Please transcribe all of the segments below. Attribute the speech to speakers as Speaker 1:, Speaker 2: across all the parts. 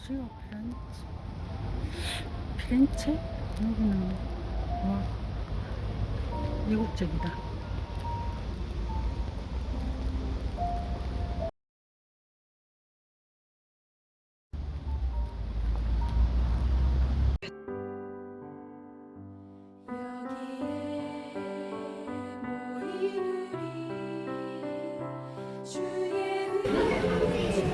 Speaker 1: 어디지요? 피렌체. 피렌체? 여기는 와 이국적이다.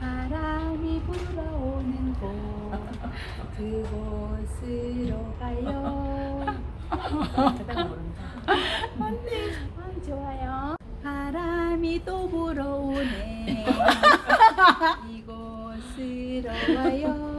Speaker 2: 바람이 불어오는 곳. 그곳으로 가요. 언니 아, 좋아요. 바람이 또 불어오네. 이곳으로 와요